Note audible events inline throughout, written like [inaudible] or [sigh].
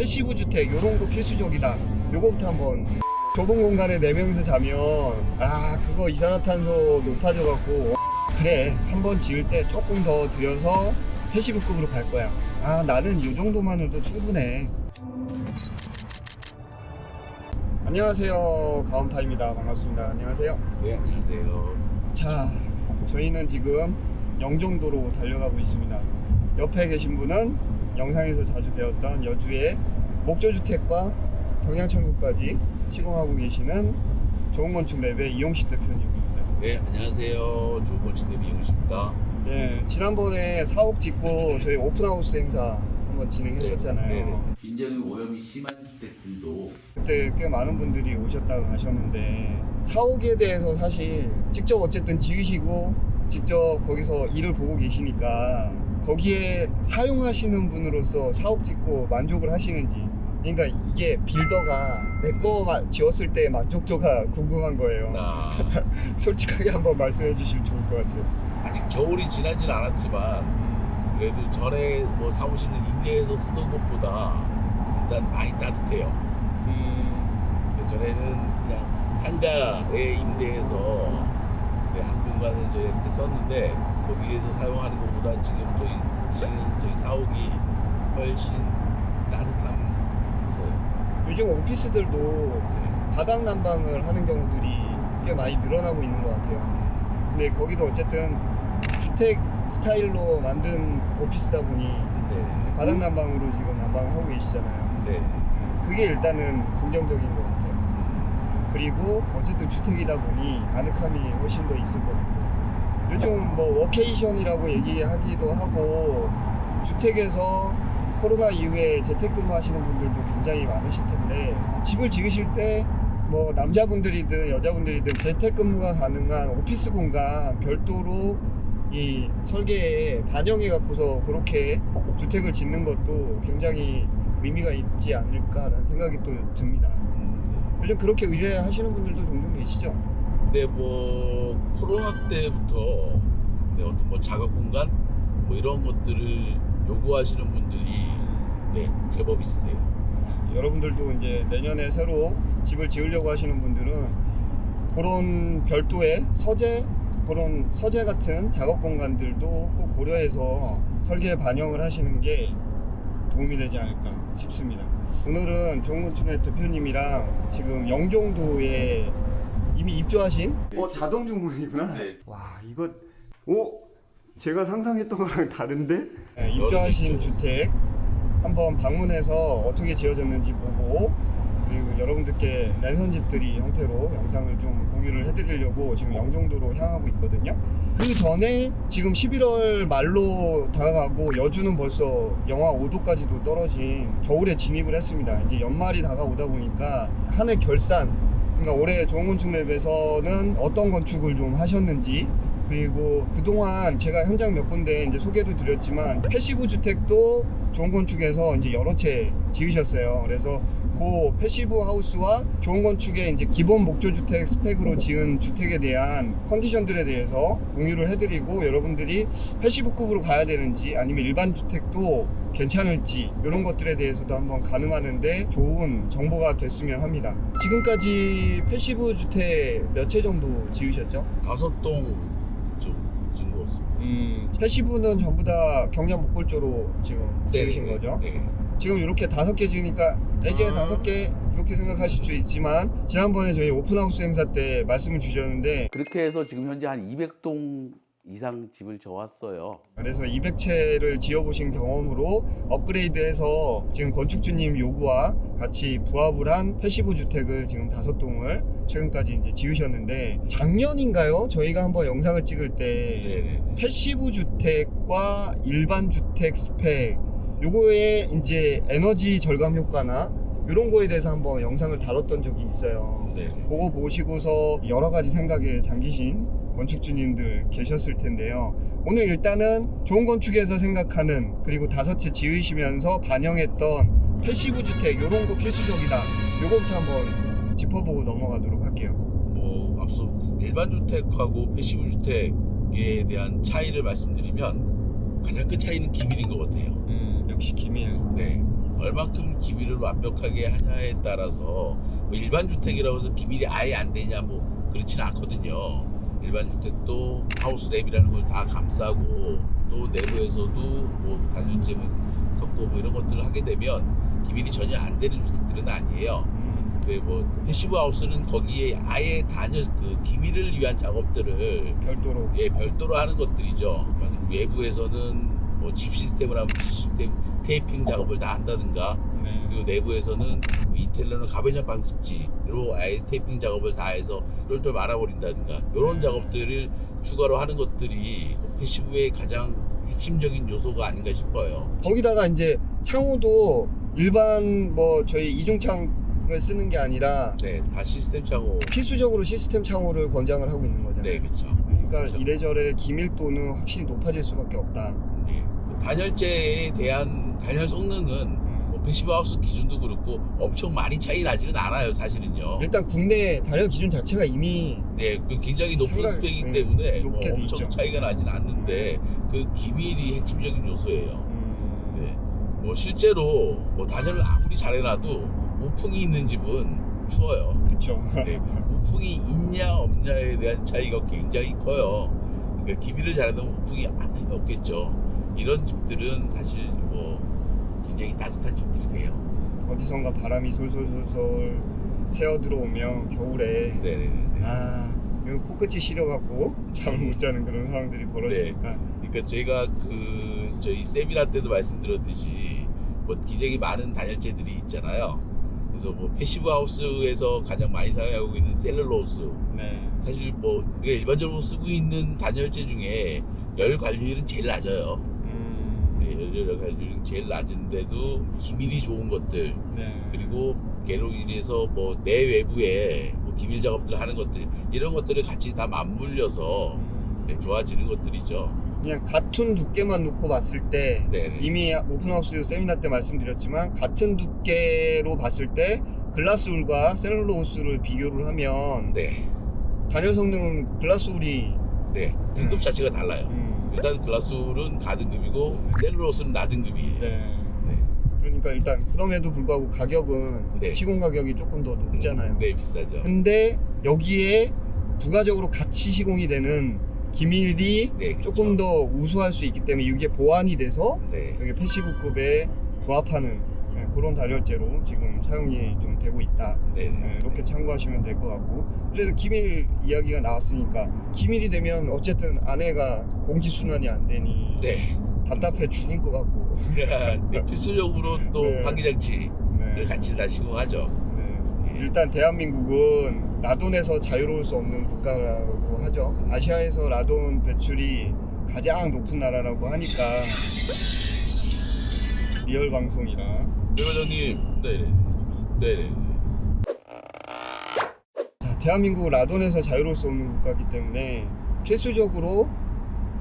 패시브 주택 요런 거 필수적이다. 요거부터 한번 좁은 공간에 네 명이서 자면 아 그거 이산화탄소 높아져 갖고 그래 한 번 지을 때 조금 더 들여서 패시브급으로 갈 거야. 아 나는 이 정도만으로도 충분해. 안녕하세요 가온파입니다 반갑습니다. 안녕하세요. 네 안녕하세요. 자, 저희는 지금 영종도로 달려가고 있습니다. 옆에 계신 분은 영상에서 자주 배웠던 여주의 목조주택과 경양철국까지 시공하고 계시는 좋은 건축 랩의 이용식 대표님입니다. 네 안녕하세요. 좋은 건축대 미용씨입니다. 네, 지난번에 사옥 짓고 저희 오픈하우스 행사 한번 진행했었잖아요. 네네. 굉장히 오염이 심한 주택들도 그때 꽤 많은 분들이 오셨다고 하셨는데 사옥에 대해서 사실 직접 어쨌든 지으시고 직접 거기서 일을 보고 계시니까 거기에 사용하시는 분으로서 사옥 짓고 만족을 하시는지 그러니까 이게 빌더가 내 거 지었을 때 만족도가 궁금한 거예요. 나 [laughs] 솔직하게 한번 말씀해 주시면 좋을 것 같아요. 아직 겨울이 지나진 않았지만 그래도 전에 뭐 사무실을 임대해서 쓰던 것보다 일단 많이 따뜻해요. 음, 예전에는 그냥 상가에 임대해서 네, 한 공간을 저희 이렇게 썼는데 거기에서 사용하는 것 보다 지금 저희 지금 저희 사옥이 훨씬 따뜻함 있어요. 요즘 오피스들도 네. 바닥 난방을 하는 경우들이 꽤 많이 늘어나고 있는 것 같아요. 근데 거기도 어쨌든 주택 스타일로 만든 오피스다 보니 네. 바닥 난방으로 지금 난방을 하고 계시잖아요. 네. 그게 일단은 긍정적인 것 같아요. 음, 그리고 어쨌든 주택이다 보니 아늑함이 훨씬 더 있을 것 같고 요즘 뭐 워케이션이라고 얘기하기도 하고 주택에서 코로나 이후에 재택근무 하시는 분들도 굉장히 많으실 텐데 아, 집을 지으실 때 뭐 남자분들이든 여자분들이든 재택근무가 가능한 오피스 공간 별도로 이 설계에 반영해 갖고서 그렇게 주택을 짓는 것도 굉장히 의미가 있지 않을까라는 생각이 또 듭니다. 음, 요즘 그렇게 의뢰하시는 분들도 종종 계시죠? 네. 근데 뭐 코로나 때부터 네, 어떤 뭐 작업 공간 뭐 이런 것들을 요구하시는 분들이 네 제법 있으세요. 여러분들도 이제 내년에 새로 집을 지으려고 하시는 분들은 그런 별도의 서재 그런 서재 같은 작업 공간들도 꼭 고려해서 설계에 반영을 하시는 게 도움이 되지 않을까 싶습니다. 오늘은 종건축의 대표님이랑 지금 영종도에 이미 입주하신 어 자동 중공이구나. 네. 와 이거 오 제가 상상했던 거랑 다른데 네, 입주하신 개 주택 한번 방문해서 어떻게 지어졌는지 보고 그리고 여러분들께 랜선 집들이 형태로 영상을 좀 공유를 해드리려고 지금 영종도로 향하고 있거든요. 그 전에 지금 11월 말로 다가가고 여주는 벌써 영하 5도까지도 떨어진 겨울에 진입을 했습니다. 이제 연말이 다가오다 보니까 한 해 결산 그러니까 올해 좋은 건축 랩에서는 어떤 건축을 좀 하셨는지 그리고 그동안 제가 현장 몇 군데 이제 소개도 드렸지만 패시브 주택도 좋은 건축에서 이제 여러 채 지으셨어요. 그래서 그 패시브 하우스와 좋은 건축의 이제 기본 목조 주택 스펙으로 지은 주택에 대한 컨디션들에 대해서 공유를 해드리고 여러분들이 패시브급으로 가야 되는지 아니면 일반 주택도 괜찮을지 이런 것들에 대해서도 한번 가늠하는데 좋은 정보가 됐으면 합니다. 지금까지 패시브 주택 몇 채 정도 지으셨죠? 다섯 동좀 지은 것 같습니다. 음, 패시브는 전부 다 경량 목골조로 지금 지으신 네, 거죠? 네. 지금 이렇게 다섯 개 지으니까 아. 다섯 개 이렇게 생각하실 수 있지만 지난번에 저희 오픈하우스 행사 때 말씀을 주셨는데 그렇게 해서 지금 현재 한 200동 이상 집을 져왔어요. 그래서 200채를 지어보신 경험으로 업그레이드해서 지금 건축주님 요구와 같이 부합을 한 패시브 주택을 지금 다섯 동을 최근까지 이제 지으셨는데 작년인가요? 저희가 한번 영상을 찍을 때 네네. 패시브 주택과 일반 주택 스펙 요거에 이제 에너지 절감 효과나 이런 거에 대해서 한번 영상을 다뤘던 적이 있어요. 네네. 그거 보시고서 여러 가지 생각에 잠기신 건축주님들 계셨을 텐데요. 오늘 일단은 좋은 건축에서 생각하는 그리고 다섯 채 지으시면서 반영했던 패시브 주택 이런 거 필수적이다. 요거부터 한번 짚어보고 넘어가도록 할게요. 뭐 앞서 일반 주택하고 패시브 주택에 대한 차이를 말씀드리면 가장 큰 차이는 기밀인 것 같아요. 음, 역시 기밀. 네. 얼만큼 기밀을 완벽하게 하냐에 따라서 뭐 일반 주택이라고 해서 기밀이 아예 안 되냐 뭐 그렇지는 않거든요. 일반 주택도 하우스 랩이라는 걸 다 감싸고 또 내부에서도 뭐 단열재 섞고 뭐 이런 것들을 하게 되면 기밀이 전혀 안 되는 주택들은 아니에요. 음, 근데 뭐 패시브 하우스는 거기에 아예 단열 그 기밀을 위한 작업들을 별도로. 예, 별도로 하는 것들이죠. 말씀 외부에서는 뭐 집 시스템을 하면 집 시스템 테이핑 작업을 다 한다든가 네. 그리고 내부에서는 뭐 인텔러는 가변형 방습지로 아예 테이핑 작업을 다 해서 똘똘 말아버린다든가 이런 네. 작업들을 추가로 하는 것들이 패시브의 가장 핵심적인 요소가 아닌가 싶어요. 거기다가 이제 창호도 일반 뭐 저희 이중창을 쓰는 게 아니라 네, 다 시스템 창호. 필수적으로 시스템 창호를 권장을 하고 있는 거잖아요. 네, 그렇죠. 그러니까 이래저래 기밀도는 확실히 높아질 수밖에 없다. 네. 단열재에 대한 단열 성능은 음. 뭐 패시브 하우스 기준도 그렇고 엄청 많이 차이 나지는 않아요, 사실은요. 일단 국내 단열 기준 자체가 이미 네, 그 굉장히 높은 상당히, 스펙이기 네, 때문에 뭐 높게 엄청 있죠. 차이가 나진 않는데 그 기밀이 핵심적인 요소예요. 음, 네, 뭐 실제로 뭐 단열을 아무리 잘해놔도 우풍이 있는 집은 추워요. 그렇죠. 네, 우풍이 있냐 없냐에 대한 차이가 굉장히 커요. 그러니까 기밀을 잘해도 우풍이 안- 없겠죠. 이런 집들은 사실 뭐 굉장히 따뜻한 집들이 돼요. 어디선가 바람이 솔솔솔솔 새어 들어오면 겨울에 네네네. 아 이거 코끝이 시려갖고 잠을 못 자는 그런 상황들이 벌어지니까 그러니까 저희가 그 저희 세미나 때도 말씀드렸듯이 뭐 굉장히 많은 단열재들이 있잖아요. 그래서 뭐 패시브 하우스에서 가장 많이 사용하고 있는 셀룰로스 네. 사실 뭐 우리가 일반적으로 쓰고 있는 단열재 중에 열 관리율은 제일 낮아요. 음, 네, 열 관리율은 제일 낮은데도 기밀이 좋은 것들 네. 그리고 개로 인해서 뭐 내외부에 뭐 기밀 작업들 하는 것들 이런 것들을 같이 다 맞물려서 음, 네, 좋아지는 것들이죠. 그냥 같은 두께만 놓고 봤을 때 네. 이미 오픈하우스 세미나 때 말씀드렸지만 같은 두께로 봤을 때 글라스울과 셀룰로스를 비교를 하면 네. 단열 성능은 글라스울이 네, 등급 자체가 달라요. 음, 일단 글라스울은 가등급이고 셀룰로스는 나등급이에요. 네. 네. 그러니까 일단 그럼에도 불구하고 가격은 네. 시공 가격이 조금 더 높잖아요. 네, 비싸죠. 근데 여기에 부가적으로 같이 시공이 되는 기밀이 네, 그렇죠. 조금 더 우수할 수 있기 때문에 이게 보완이 돼서 네, 여기 패시브급에 부합하는 네, 그런 단열재로 지금 사용이 좀 되고 있다. 네, 네, 네. 이렇게 참고하시면 될 것 같고 그래서 기밀 이야기가 나왔으니까 기밀이 되면 어쨌든 아내가 공기 순환이 안 되니 네. 답답해 죽을 것 같고 [laughs] 네, 필수적으로 또 네. 환기장치를 네. 같이 다 시공하죠. 네. 예. 일단 대한민국은 라돈에서 자유로울 수 없는 국가라고 하죠. 아시아에서 라돈 배출이 가장 높은 나라라고 하니까 리얼 방송이라 대회장님, 네네, 네네. 자, 대한민국은 라돈에서 자유로울 수 없는 국가이기 때문에 필수적으로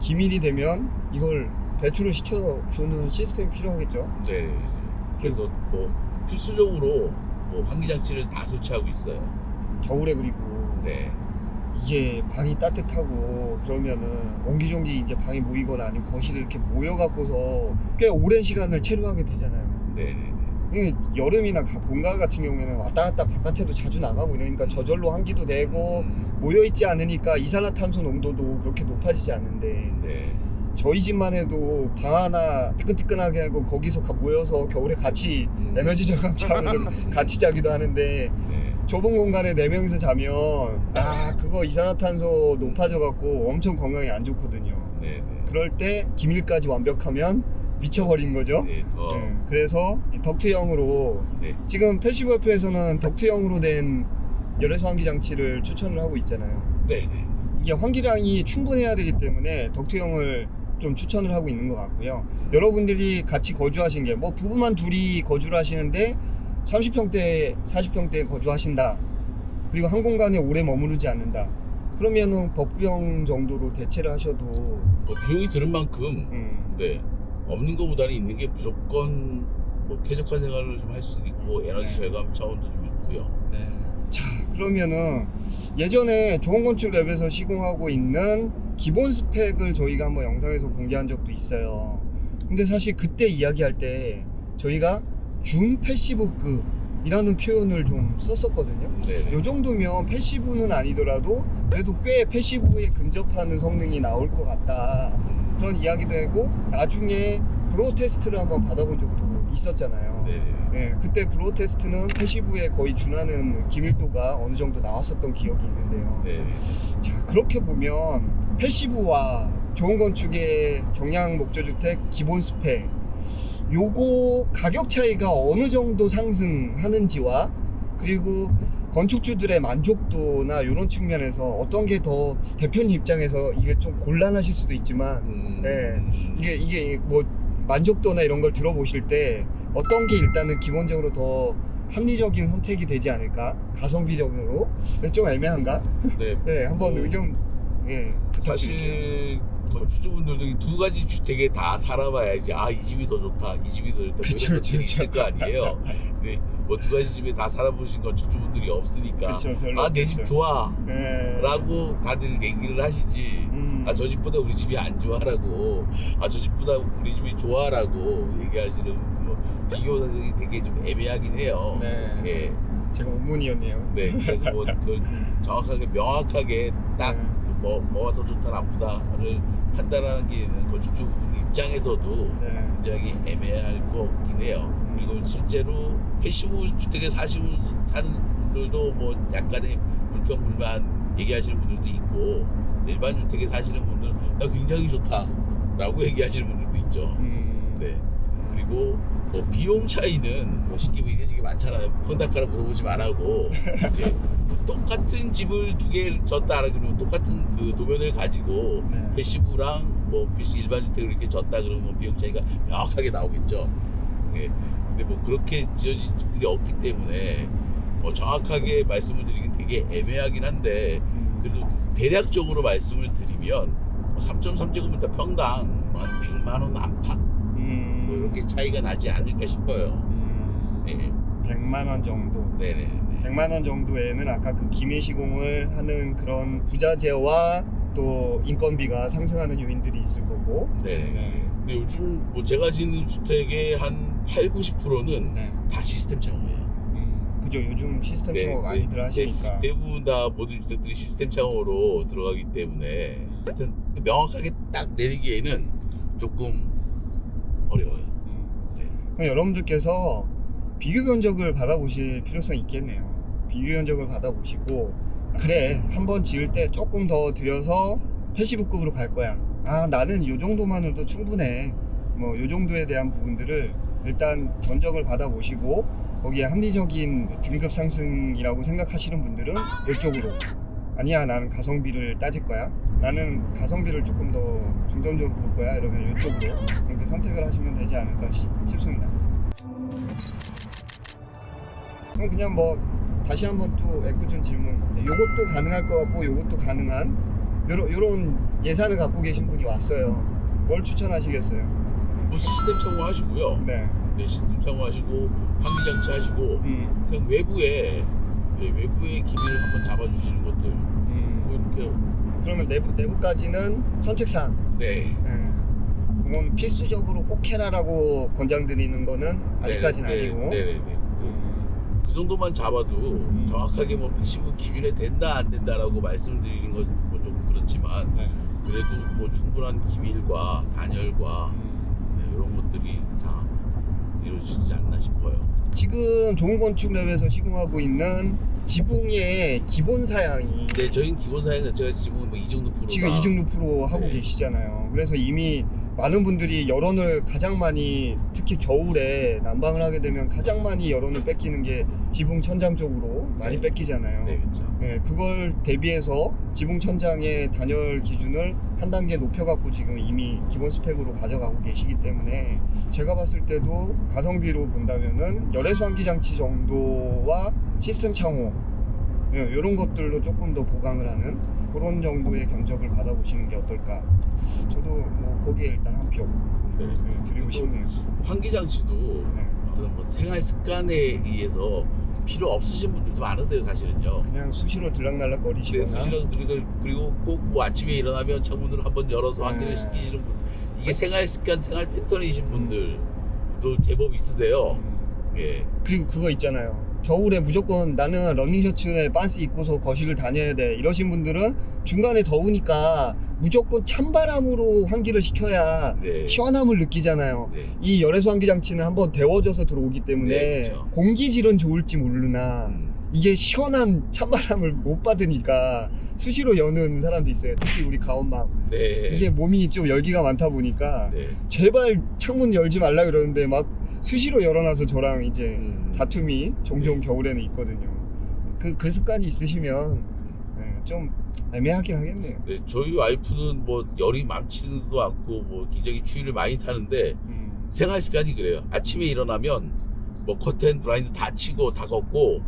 기밀이 되면 이걸 배출을 시켜주는 시스템이 필요하겠죠. 네. 그래서 뭐 필수적으로 뭐 환기 장치를 다 설치하고 있어요. 겨울에 그리고 네, 이게 방이 따뜻하고 그러면은 옹기종기 이제 방에 모이거나 아니면 거실에 이렇게 모여 갖고서 꽤 오랜 시간을 체류하게 되잖아요. 네, 네. 여름이나 가- 봄가을 같은 경우에는 왔다 갔다 바깥에도 자주 나가고 이러니까 저절로 환기도 되고 음, 모여 있지 않으니까 이산화탄소 농도도 그렇게 높아지지 않는데 네, 저희 집만 해도 방 하나 뜨끈뜨끈하게 하고 거기서 가- 모여서 겨울에 같이 음, 에너지 절감차하면서 [laughs] 같이 자기도 하는데 네, 좁은 공간에 네 명이서 자면 아 그거 이산화탄소 높아져 갖고 엄청 건강에 안 좋거든요. 네, 네. 그럴 때 기밀까지 완벽하면 미쳐버린 거죠. 네, 더, 네, 그래서 이 덕트형으로 네, 지금 패시브 협회에서는 덕트형으로 된 열애수 환기 장치를 추천을 하고 있잖아요. 네, 네. 이게 환기량이 충분해야 되기 때문에 덕트형을 좀 추천을 하고 있는 것 같고요. 여러분들이 같이 거주하신 게 뭐 부부만 둘이 거주를 하시는데 30평대, 40평대에 거주하신다. 그리고 한 공간에 오래 머무르지 않는다. 그러면은 법령 정도로 대체를 하셔도 뭐 비용이 드는 만큼 음, 네 없는 것보다는 있는 게 무조건 뭐 쾌적한 생활을 좀 할수 있고 에너지 네. 절감 차원도 좀 있고요. 네. 자, 그러면은 예전에 좋은 건축 랩에서 시공하고 있는 기본 스펙을 저희가 한번 영상에서 공개한 적도 있어요. 근데 사실 그때 이야기할 때 저희가 준 패시브급이라는 표현을 좀 썼었거든요. 네. 요 정도면 패시브는 아니더라도 그래도 꽤 패시브에 근접하는 성능이 나올 것 같다. 음, 그런 이야기도 하고 나중에 브로 테스트를 한번 받아본 적도 있었잖아요. 네. 예, 그때 브로 테스트는 패시브에 거의 준하는 기밀도가 어느 정도 나왔었던 기억이 있는데요. 네. 자 그렇게 보면 패시브와 좋은 건축의 경량 목조주택 기본 스펙 요거 가격 차이가 어느 정도 상승하는지와 그리고 건축주들의 만족도나 이런 측면에서 어떤 게 더 대표님 입장에서 이게 좀 곤란하실 수도 있지만 음, 네. 이게 이게 뭐 만족도나 이런 걸 들어보실 때 어떤 게 일단은 기본적으로 더 합리적인 선택이 되지 않을까 가성비적으로 좀 애매한가? 네. 네 한번 뭐, 의견 예. 사실 건축주분들도 이 두 가지 주택에 다 살아봐야지 아 이 집이 더 좋다 이 집이 더 좋다 뭐 그쵸, 이런 것들이 그쵸. 있을 거 아니에요 근데 [laughs] 뭐 두 가지 집에 다 살아보신 건축주분들이 없으니까 그쵸 별로 아 내 집 없죠. 좋아 네. 라고 다들 얘기를 하시지 음. 아 저 집보다 우리 집이 안 좋아라고 아 저 집보다 우리 집이 좋아라고 얘기하시는 뭐 비교 사정이 되게 좀 애매하긴 해요 네. 예. 제가 의문이었네요. 네 그래서 뭐 그걸 정확하게 명확하게 딱 네. 뭐, 뭐가 더 좋다 나쁘다를 판단하기에는 건축주 입장에서도 네. 굉장히 애매할 것 같긴 해요. 그리고 실제로 패시브 주택에 사시는 사는 분들도 뭐 약간의 불평불만 얘기하시는 분들도 있고 일반 주택에 사시는 분들은 나 굉장히 좋다라고 [laughs] 얘기하시는 분들도 있죠. 음. 네. 그리고 뭐 비용 차이는 뭐 쉽게 뭐 이런 얘기 많잖아요. 펑닥가라 물어보지 말라고. 예. [laughs] 똑같은 집을 두 개 졌다 그러면 똑같은 그 도면을 가지고 네. 패시브랑 뭐 PC 일반 주택을 이렇게 졌다 그러면 비용 차이가 명확하게 나오겠죠. 예. 근데 뭐 그렇게 지어진 집들이 없기 때문에 뭐 정확하게 말씀을 드리긴 되게 애매하긴 한데 음. 그래도 대략적으로 말씀을 드리면 3.3제곱미터 평당 한 100만 원 안팎 음. 뭐 이렇게 차이가 나지 않을까 싶어요. 음. 예. 100만 원 정도. 네네. 100만 원 정도에는 아까 그 기밀 시공을 하는 그런 부자재와 또 인건비가 상승하는 요인들이 있을 거고. 네. 근데 요즘 뭐 제가 짓는 주택의 한 8, 90%는 네. 다 시스템 창호예요. 음, 그죠. 요즘 시스템 창호 많이들 하시니까. 네, 대부분 다 모든 주택들이 시스템 창호로 들어가기 때문에 하여튼 명확하게 딱 내리기에는 조금 어려워요. 그럼 여러분들께서 비교 견적을 받아보실 필요성이 있겠네요. 비교 견적을 받아보시고 그래 한 번 지을 때 조금 더 들여서 패시브급으로 갈 거야. 아 나는 이 정도만으로도 충분해. 뭐 이 정도에 대한 부분들을 일단 견적을 받아보시고 거기에 합리적인 등급 상승이라고 생각하시는 분들은 이쪽으로 아니야 나는 가성비를 따질 거야. 나는 가성비를 조금 더 중점적으로 볼 거야. 이러면 이쪽으로 이렇게 선택을 하시면 되지 않을까 시- 싶습니다. 그럼 그냥 뭐 다시 한번 또 애꿎은 질문. 요것도 가능할 것 같고 요것도 가능한 요런 요런 예산을 갖고 계신 분이 왔어요. 뭘 추천하시겠어요? 뭐 시스템 창호 하시고요. 네. 네, 시스템 창호 하시고 환기장치 하시고 음. 그냥 외부에 예, 외부의 기밀을 한번 잡아주시는 것들 음. 뭐 이렇게 그러면 내부 내부까지는 선택사항. 네. 예. 그건 필수적으로 꼭 해라라고 권장드리는 거는 아직까지는 네, 네, 아니고. 네, 네, 네. 그 정도만 잡아도 정확하게 뭐 패시브 기준에 된다 안 된다라고 말씀드리는 건뭐 조금 그렇지만 네. 그래도 뭐 충분한 기밀과 단열과 음. 네, 이런 것들이 다 이루어지지 않나 싶어요. 지금 좋은 건축 랩에서 시공하고 있는 지붕의 기본 사양이 네, 저희는 기본 사양 자체가 지금 뭐 이중루 프로가 지금 이중 루프로 하고 네. 계시잖아요. 그래서 이미 많은 분들이 열원을 가장 많이 특히 겨울에 난방을 하게 되면 가장 많이 열원을 뺏기는 게 지붕 천장 쪽으로 많이 네. 뺏기잖아요. 네, 그렇죠. 네, 그걸 대비해서 지붕 천장의 단열 기준을 한 단계 높여갖고 지금 이미 기본 스펙으로 가져가고 계시기 때문에 제가 봤을 때도 가성비로 본다면은 열애수 환기 장치 정도와 시스템 창호 이런 것들로 조금 더 보강을 하는 그런 정도의 견적을 받아보시는 게 어떨까. 저도 뭐 거기에 일단 한표 네. 드리고 싶네요. 환기 장치도 네. 어떤 뭐 생활 습관에 의해서 필요 없으신 분들도 많으세요, 사실은요. 그냥 수시로 들락날락 네, 거리시거나 수시라도 드리고 그리고 꼭 뭐 아침에 일어나면 창문을 한번 열어서 환기를 네. 시키시는 분 이게 생활 습관, 생활 패턴이신 분들도 제법 있으세요. 음, 예. 그리고 그거 있잖아요. 겨울에 무조건 나는 러닝 셔츠에 반스 입고서 거실을 다녀야 돼. 이러신 분들은 중간에 더우니까 무조건 찬바람으로 환기를 시켜야 네. 시원함을 느끼잖아요. 네. 이 열애수 환기 장치는 한번 데워져서 들어오기 때문에 네. 공기질은 좋을지 모르나 음. 이게 시원한 찬바람을 못 받으니까 수시로 여는 사람도 있어요. 특히 우리 가온방 네. 이게 몸이 좀 열기가 많다 보니까 네. 제발 창문 열지 말라 그러는데 막 수시로 열어놔서 저랑 이제 음. 다툼이 종종 네. 겨울에는 있거든요. 그, 그 습관이 있으시면 네, 좀 애매하긴 하겠네요. 네, 저희 와이프는 뭐 열이 많지도 않고 뭐 기저귀 추위를 많이 타는데 음. 생활 습관이 그래요. 아침에 일어나면 뭐 커튼 블라인드 다 치고 다 걷고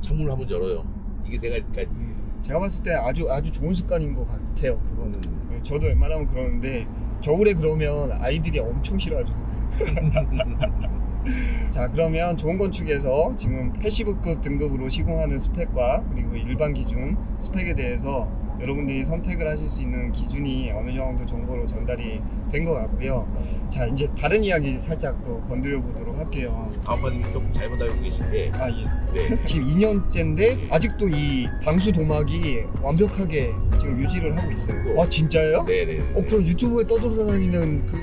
창문을 한번 열어요. 이게 생활 습관이. 음, 제가 봤을 때 아주 아주 좋은 습관인 것 같아요. 그거는. 음. 네, 저도 웬만하면 그러는데 겨울에 그러면 아이들이 엄청 싫어하죠. [laughs] 자 그러면 좋은 건축에서 지금 패시브급 등급으로 시공하는 스펙과 그리고 일반 기준 스펙에 대해서 여러분들이 선택을 하실 수 있는 기준이 어느 정도 정보로 전달이 된 것 같고요. 자 이제 다른 이야기 살짝 또 건드려 보도록 할게요. 아빠님이 조금 잘못 알고 계신데 아 예. 네. 지금 2년째인데 아직도 이 방수 도막이 완벽하게 지금 유지를 하고 있어요. 아 진짜요? 네네. 어 그럼 유튜브에 떠돌아다니는 그